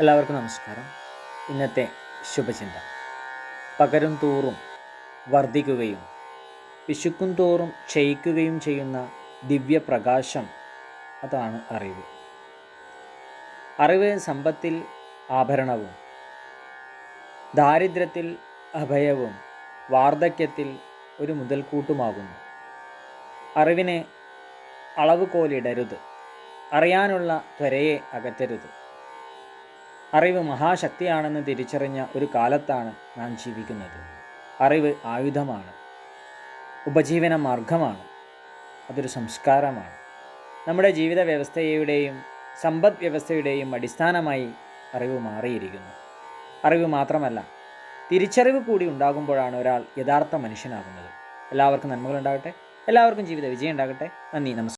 എല്ലാവർക്കും നമസ്കാരം. ഇന്നത്തെ ശുഭചിന്ത. പകരും തോറും വർദ്ധിക്കുകയും വിശുക്കും തോറും ക്ഷയിക്കുകയും ചെയ്യുന്ന ദിവ്യപ്രകാശം അതാണ് അറിവ്. അറിവ് സമ്പത്തിൽ ആഭരണവും ദാരിദ്ര്യത്തിൽ അഭയവും വാർദ്ധക്യത്തിൽ ഒരു മുതൽക്കൂട്ടുമാകുന്നു. അറിവിനെ അളവ് കോലിടരുത് അറിയാനുള്ള ത്വരയെ അകറ്റരുത്. അറിവ് മഹാശക്തിയാണെന്ന് തിരിച്ചറിഞ്ഞ ഒരു കാലത്താണ് നാം ജീവിക്കുന്നത്. അറിവ് ആയുധമാണ്. ഉപജീവന മാർഗമാണ്. അതൊരു സംസ്കാരമാണ്. നമ്മുടെ ജീവിത വ്യവസ്ഥയുടെയും സമ്പദ് വ്യവസ്ഥയുടെയും അടിസ്ഥാനമായി അറിവ് മാറിയിരിക്കുന്നു. അറിവ് മാത്രമല്ല തിരിച്ചറിവ് കൂടി ഉണ്ടാകുമ്പോഴാണ് ഒരാൾ യഥാർത്ഥ മനുഷ്യനാകുന്നത്. എല്ലാവർക്കും നന്മകളുണ്ടാകട്ടെ. എല്ലാവർക്കും ജീവിത വിജയം ഉണ്ടാകട്ടെ നന്ദി. നമസ്കാരം.